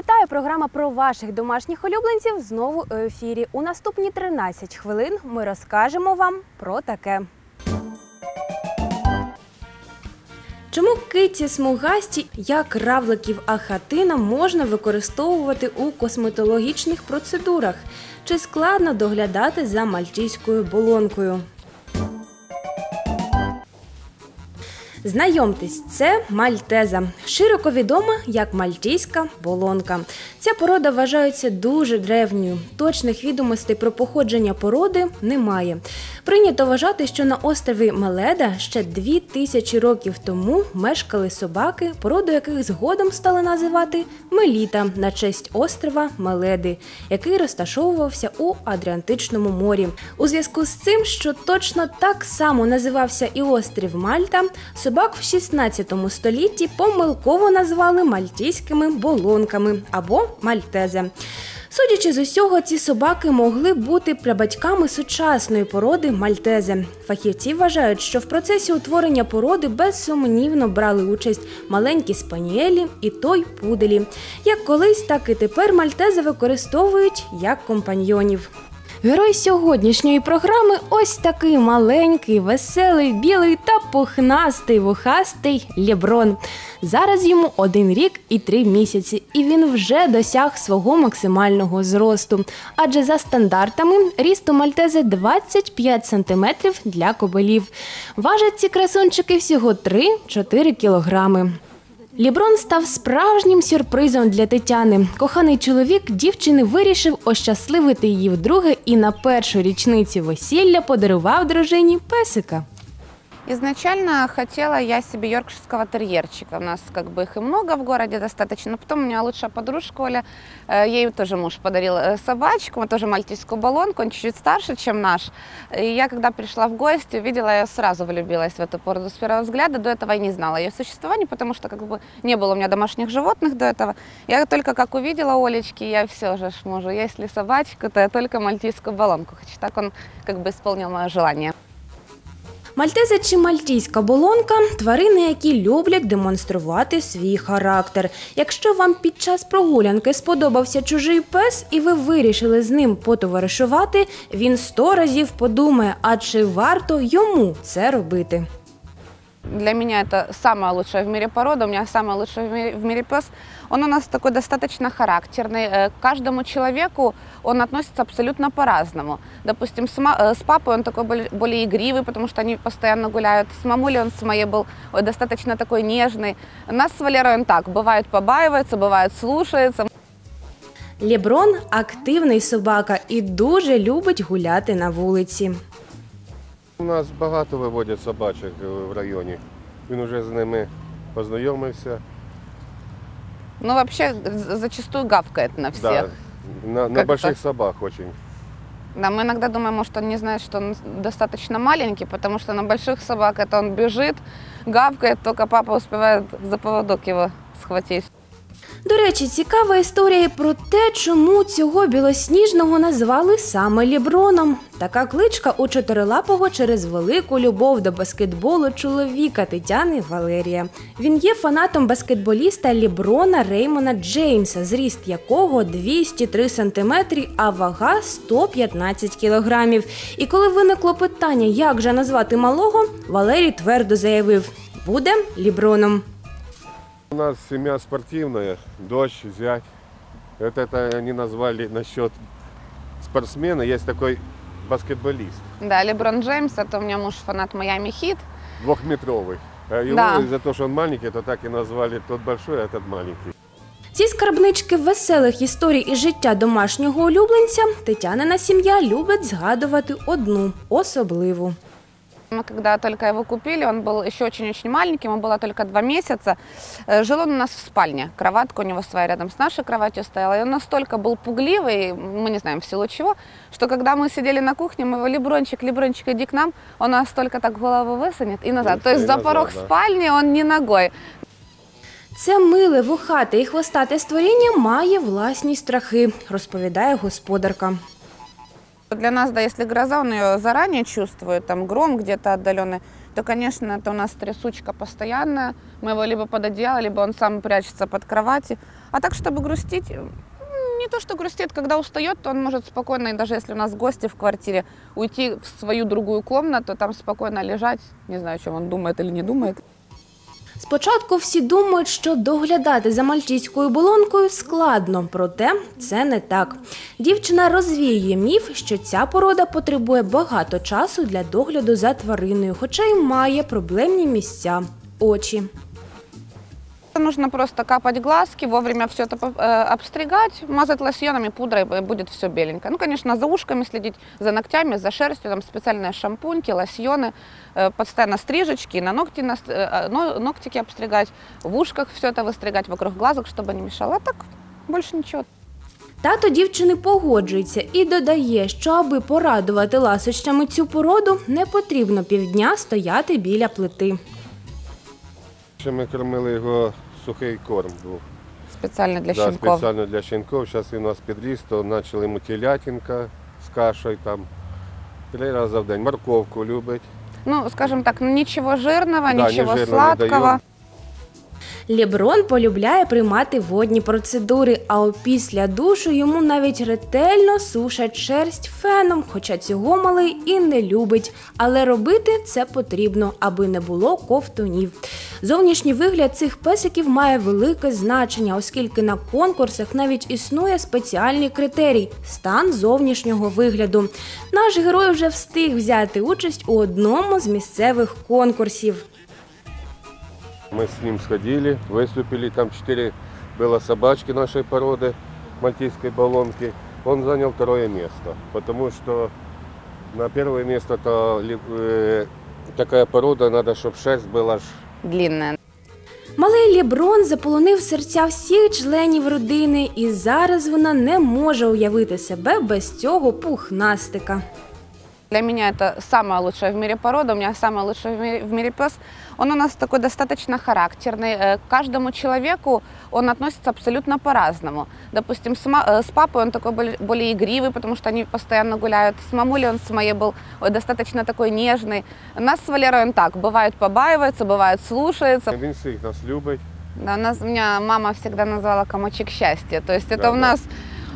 Вітаю! Програма про ваших домашніх улюбленців знову у ефірі. У наступні 13 хвилин ми розкажемо вам про таке. Чому киті смугасті, як равликів ахатина, можна використовувати у косметологічних процедурах? Чи складно доглядати за мальтійською болонкою? Знайомтесь, це мальтеза, широко відома як мальтійська болонка. Ця порода вважається дуже древньою. Точних відомостей про походження породи немає. Прийнято вважати, що на острові Меледа ще дві тисячі років тому мешкали собаки, породу яких згодом стали називати Меліта на честь острова Меледи, який розташовувався у Адріантичному морі. У зв'язку з цим, що точно так само називався і острів Мальта, собак в 16 столітті помилково назвали мальтійськими болонками або мальтезе. Судячи з усього, ці собаки могли бути прабатьками сучасної породи мальтезе. Фахівці вважають, що в процесі утворення породи безсумнівно брали участь маленькі спаніелі і той пуделі. Як колись, так і тепер мальтези використовують як компаньйонів. Герой сьогоднішньої програми ось такий маленький, веселий, білий та пухнастий вухастий Лєброн. Зараз йому один рік і три місяці, і він вже досяг свого максимального зросту. Адже за стандартами ріст у мальтези 25 см для кобилів. Важать ці красунчики всього 3-4 кілограми. Ліброн став справжнім сюрпризом для Тетяни. Коханий чоловік дівчини вирішив ощасливити її вдруге і на першу річницю весілля подарував дружині песика. Изначально хотела я себе йоркширского терьерчика. У нас как бы их и много в городе достаточно. Потом у меня лучшая подружка Оля, э, ей тоже муж подарил э, собачку, тоже мальтийскую баллонку, он чуть-чуть старше, чем наш. И я когда пришла в гости, увидела, я сразу влюбилась в эту породу с первого взгляда. До этого я не знала ее существования, потому что как бы не было у меня домашних животных до этого. Я только как увидела Олечки, я все же мужу, если собачка, то я только мальтийскую баллонку хочу. Так он как бы исполнил мое желание. Мальтеза чи мальтійська болонка тварини, які люблять демонструвати свій характер. Якщо вам під час прогулянки сподобався чужий пес, і ви вирішили з ним потоваришувати, він сто разів подумає, а чи варто йому це робити. Для меня это самая лучшая в мире порода. У меня самый лучший в мире, в мире пес. Он у нас такой достаточно характерный. Э, К каждому человеку он относится абсолютно по-разному. Допустим, с, ма- э, с папой он такой более, более игривый, потому что они постоянно гуляют. С мамулей он с моей был ой, достаточно такой нежный. Нас с Валерой он так, бывает побаивается, бывает слушается. Лєброн активний собака і дуже любить гуляти на вулиці. У нас багато виводять собачок е, в районі. Він вже з ними познайомився. Ну, вообще, з- зачастую гавкает на всех. Да, на, на Как больших это? собак очень. Да, мы иногда думаем, может, он не знает, что он достаточно маленький, потому что на больших собак это он бежит, гавкает, только папа успевает за поводок его схватить. До речі, цікава історія про те, чому цього білосніжного назвали саме Ліброном. Така кличка у чотирилапого через велику любов до баскетболу чоловіка Тетяни Валерія. Він є фанатом баскетболіста Ліброна Реймона Джеймса, зріст якого 203 сантиметри, а вага 115 кілограмів. І коли виникло питання, як же назвати малого, Валерій твердо заявив: буде Ліброном. У нас семья спортивная, дочь, зять. Вот это они назвали насчет спортсмена. Есть такой баскетболист, Да, Леброн Джеймс, это у меня муж фанат Майами Хит. двухметровый. А Его Да. из-за того, что он маленький, то так и назвали тот большой, а этот маленький. Ці скарбнички веселих історій із життя домашнього улюбленця Тетянина сім'я любить згадувати одну особливу. Мы когда только его купили, он был еще очень-очень маленький, ему было только два месяца. Э, Жил он у нас в спальне. Кроватка у него своя рядом с нашей кроватью стояла. И он настолько был пугливый, мы не знаем в силу чего, что когда мы сидели на кухне, мы его Лебрончик, Лебрончик, иди к нам, он нас только так голову высунет и назад. И То есть и за назад, порог да. спальни он не ногой. Це миле, вухате і хвостате створіння має власні страхи, розповідає господарка. Для нас, да, если гроза, он ее заранее чувствует, там гром где-то отдаленный, то, конечно, это у нас трясучка постоянная. Мы его либо под одеяло, либо он сам прячется под кровати. А так, чтобы грустить, не то, что грустит, когда устает, то он может спокойно, и даже если у нас гости в квартире, уйти в свою другую комнату, там спокойно лежать. Не знаю, о чем он думает или не думает. Спочатку всі думають, що доглядати за мальтійською болонкою складно, проте це не так. Дівчина розвіює міф, що ця порода потребує багато часу для догляду за твариною, хоча й має проблемні місця очі. Нужно просто капать глазки, вовремя все это э, обстригать, мазать лосьонами, пудрой, и будет все беленькое. Ну, конечно, за ушками следить, за ногтями, за шерстью, там специальные шампуньки, лосьоны, э, постоянно стрижечки, на ногти, нас- э, но- ногтики обстригать, в ушках все это выстригать, вокруг глазок, чтобы не мешало. А так больше ничего. Тато дівчини погоджується і додає, що аби порадувати ласощами цю породу, не потрібно півдня стояти біля плити. Ще ми кормили його сухий корм був. Спеціально для да, щенков. спеціально для щенків. Зараз він у нас підріс, то почали йому телятинка з кашею там. Три рази в день. Морковку любить. Ну, скажімо так, нічого жирного, Да, нічого не жирно не сладкого. Даем. Лєброн полюбляє приймати водні процедури, а опісля душу йому навіть ретельно сушать шерсть феном, хоча цього малий і не любить. Але робити це потрібно, аби не було ковтунів. Зовнішній вигляд цих песиків має велике значення, оскільки на конкурсах навіть існує спеціальний критерій стан зовнішнього вигляду. Наш герой вже встиг взяти участь у одному з місцевих конкурсів. Мы с ним сходили, выступили. Там четыре было собачки нашей породы, мальтийской баллонки. Он занял второе место, потому что на первое место то ли- э, такая порода, надо, чтобы шерсть была ж Длинная. Малий Лєброн заполонив серця всіх членів родини, і зараз вона не може уявити себе без цього пухнастика. Для меня это самая лучшая в мире порода, у меня самый лучший в мире, в мире пес. Он у нас такой достаточно характерный. Э, К каждому человеку он относится абсолютно по-разному. Допустим, с, ма- э, с папой он такой более, более игривый, потому что они постоянно гуляют. С мамулей он с моей был ой, достаточно такой нежный. Нас с Валерой он так, бывает побаивается, бывает слушается. Він всіх нас любить. Да, нас, меня мама всегда назвала комочек счастья. То есть это Да, у да.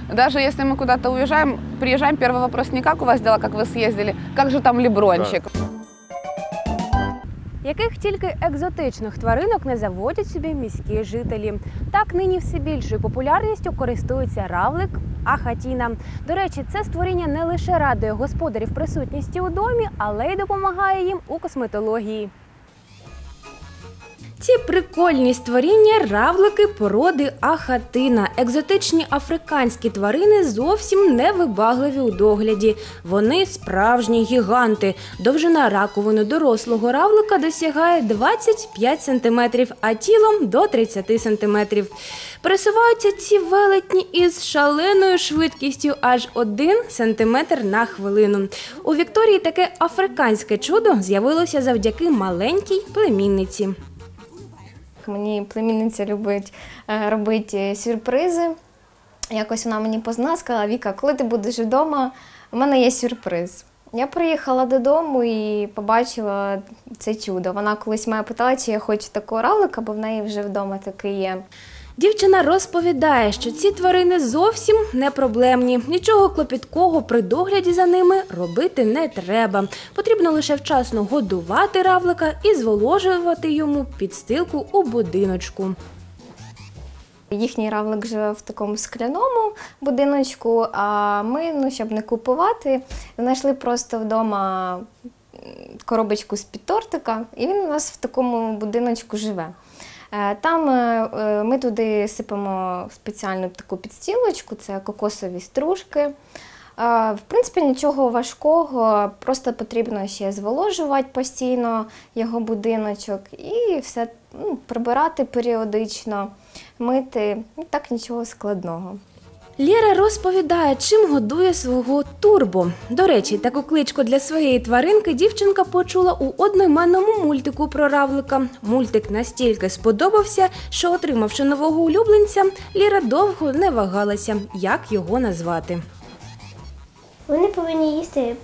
нас, даже если мы куда-то уезжаем, приезжаем, первый вопрос не как у вас дела, как вы съездили, как же там Лебрончик. Яких тільки екзотичних тваринок не заводять собі міські жителі. Так нині все більшою популярністю користується равлик Ахатіна. До речі, це створіння не лише радує господарів присутністю у домі, але й допомагає їм у косметології. Ці прикольні створіння равлики породи ахатина. Екзотичні африканські тварини зовсім не вибагливі у догляді. Вони справжні гіганти. Довжина раковини дорослого равлика досягає 25 см, а тілом до 30 см. Пересуваються ці велетні із шаленою швидкістю аж 1 см на хвилину. У Вікторії таке африканське чудо з'явилося завдяки маленькій племінниці. Мені племінниця любить е, робити сюрпризи. Якось вона мені познала, сказала, Віка, коли ти будеш вдома, у мене є сюрприз. Я приїхала додому і побачила це чудо. Вона колись мене питала, чи я хочу такого равлика, бо в неї вже вдома такий є. Дівчина розповідає, що ці тварини зовсім не проблемні. Нічого клопіткого при догляді за ними робити не треба. Потрібно лише вчасно годувати равлика і зволожувати йому підстилку у будиночку. Їхній равлик живе в такому скляному будиночку, а ми, ну, щоб не купувати, знайшли просто вдома коробочку з-під тортика, і він у нас в такому будиночку живе. Е, Там е, е, ми туди сипемо спеціальну таку підстілочку, це кокосові стружки. В принципі, нічого важкого, просто потрібно ще зволожувати постійно його будиночок і все ну, прибирати періодично, мити. Ну, Так нічого складного. Лєра розповідає, чим годує свого турбо. До речі, таку кличку для своєї тваринки дівчинка почула у одноіменному мультику про равлика. Мультик настільки сподобався, що, отримавши нового улюбленця, Ліра довго не вагалася, як його назвати. Вони повинні їсти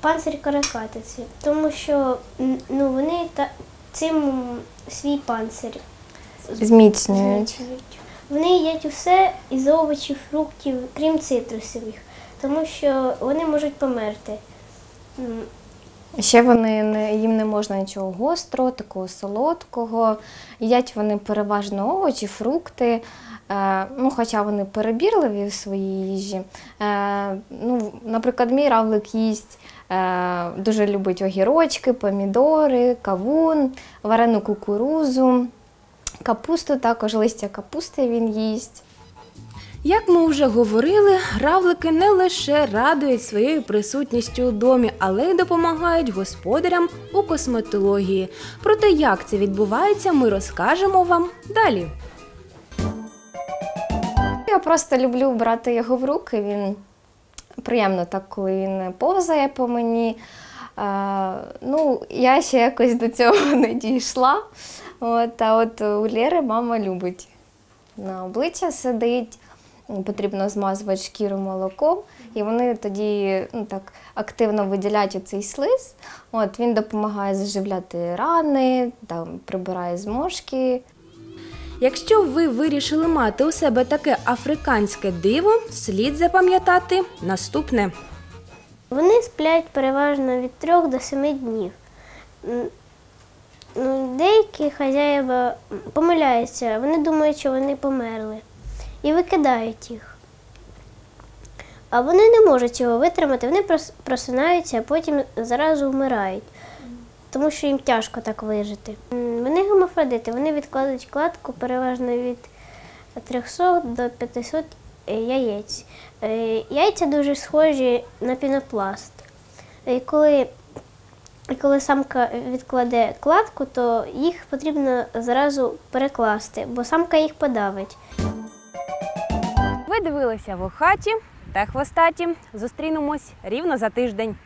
панцир каракатиці, тому що ну, вони та, цим свій панцир Зміцнюють. зміцнюють. Вони їдять усе із овочів, фруктів, крім цитрусових, тому що вони можуть померти. Ще вони не їм не можна нічого гострого, такого солодкого. Їдять вони переважно овочі, фрукти. Е, ну, хоча вони перебірливі в своїй їжі. Е, ну, наприклад, мій равлик їсть, е, дуже любить огірочки, помідори, кавун, варену кукурузу, капусту, також листя капусти він їсть. Як ми вже говорили, равлики не лише радують своєю присутністю у домі, але й допомагають господарям у косметології. Про те, як це відбувається, ми розкажемо вам далі. Я просто люблю брати його в руки. Він приємно так, коли він повзає по мені. Е, ну, я ще якось до цього не дійшла. От, а от у Лєри мама любить. На обличчя сидить, потрібно змазувати шкіру молоком, і вони тоді ну, так, активно виділяють оцей слиз. От, він допомагає заживляти рани, там, прибирає зморшки. Якщо ви вирішили мати у себе таке африканське диво, слід запам'ятати наступне. Вони сплять переважно від 3 до 7 днів. Деякі хазяїва помиляються, вони думають, що вони померли і викидають їх. А вони не можуть цього витримати, вони просинаються, а потім зразу вмирають, тому що їм тяжко так вижити. Вони гемофродити, вони відкладають кладку переважно від 300 до 500 яєць. Е, Яйця дуже схожі на пінопласт. І коли, і коли самка відкладе кладку, то їх потрібно зразу перекласти, бо самка їх подавить. Ви дивилися в хаті та хвостаті. Зустрінемось рівно за тиждень.